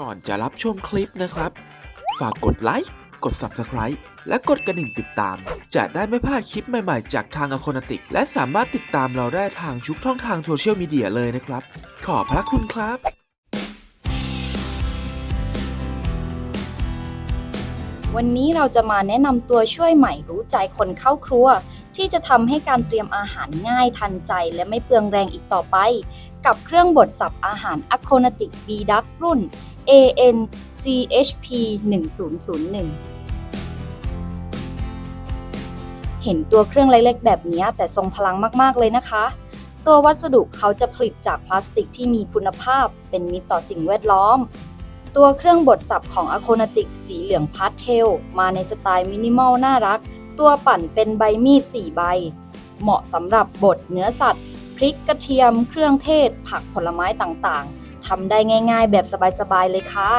ก่อนจะรับชมคลิปนะครับ ฝากกดไลค์ กด Subscribe และกดกระดิ่งติดตาม จะได้ไม่พลาดคลิปใหม่ๆ จากทางอ c o n a t i c และสามารถติดตามเราได้ทางชุกช่องทางโซเชียลมีเดียเลยนะครับ ขอบพระคุณครับวันนี้เราจะมาแนะนำตัวช่วยใหม่รู้ใจคนเข้าครัว ที่จะทำให้การเตรียมอาหารง่ายทันใจและไม่เปลืองแรงอีกต่อไป กับเครื่องบดสับอาหาร a c o n a t i c B Duck รุ่น AN CHP 1001เห็นตัวเครื่องเล็กๆแบบนี้แต่ทรงพลังมากๆเลยนะคะ ตัววัสดุเขาจะผลิตจากพลาสติกที่มีคุณภาพ เป็นมิตรต่อสิ่งแวดล้อม ตัวเครื่องบดสับของ a c o n a t i c สีเหลืองพาสเทล มาในสไตล์มินิมอลน่ารัก ตัวปั่นเป็นใบมีด4ใบ เหมาะสำหรับบดเนื้อสัตว์ พริกกระเทียม เครื่องเทศ ผักผลไม้ต่างๆทำได้ง่ายๆ แบบสบายๆเลยค่ะ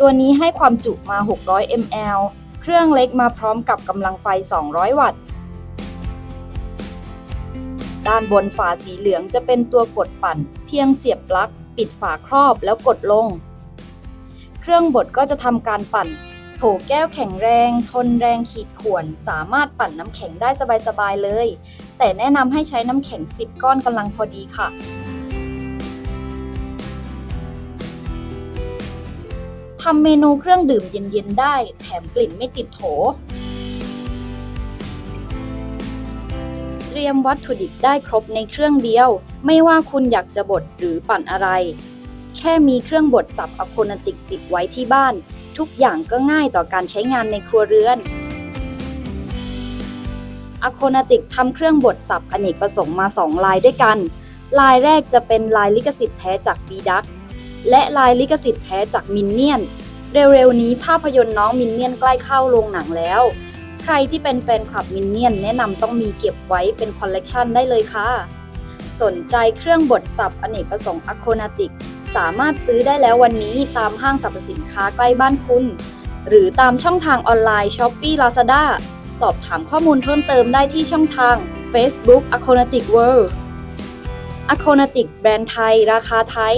ตัวนี้ให้ความจุมา 600 ml เครื่องเล็กมาพร้อมกับกำลังไฟ 200 วัตต์ ด้านบนฝาสีเหลืองจะเป็นตัวกดปั่น เพียงเสียบปลั๊ก ปิดฝาครอบแล้วกดลง เครื่องบดก็จะทำการปั่นโถแก้วแข็งแรง ทนแรงขีดข่วน สามารถปั่นน้ำแข็งได้สบายๆเลย แต่แนะนำให้ใช้น้ำแข็ง 10 ก้อนกำลังพอดีค่ะ ทำเมนูเครื่องดื่มเย็นๆได้ แถมกลิ่นไม่ติดโถ เตรียมวัตถุดิบได้ครบในเครื่องเดียว ไม่ว่าคุณอยากจะบดหรือปั่นอะไร แค่มีเครื่องบดสับอะโคนาติกติดไว้ที่บ้าน ทุกอย่างก็ง่ายต่อการใช้งานในครัวเรือน อะโคนาติกทำเครื่องบดสับอเนกประสงค์มา 2 ลายด้วยกัน ลายแรกจะเป็นลายลิขสิทธิ์แท้จากบีดักและลายลิขสิทธิ์แท้จากมินเนี่ยน เร็วๆนี้ภาพยนตร์น้องมินเนี่ยนใกล้เข้าโรงหนังแล้ว ใครที่เป็นแฟนคลับมินเนี่ยนแนะนำต้องมีเก็บไว้เป็นคอลเลกชันได้เลยค่ะ สนใจเครื่องบดสับอเนกประสงค์อะโคนาติกสามารถซื้อได้แล้ววันนี้ตามห้างสรรพสินค้าใกล้บ้านคุณ หรือตามช่องทางออนไลน์ s h o p e e Lazada สอบถามข้อมูลเพิ่มเติมได้ที่ช่องทาง Facebook a c o n a t i c World a c o n a t i c แบรนด์ไทย ราคาไทย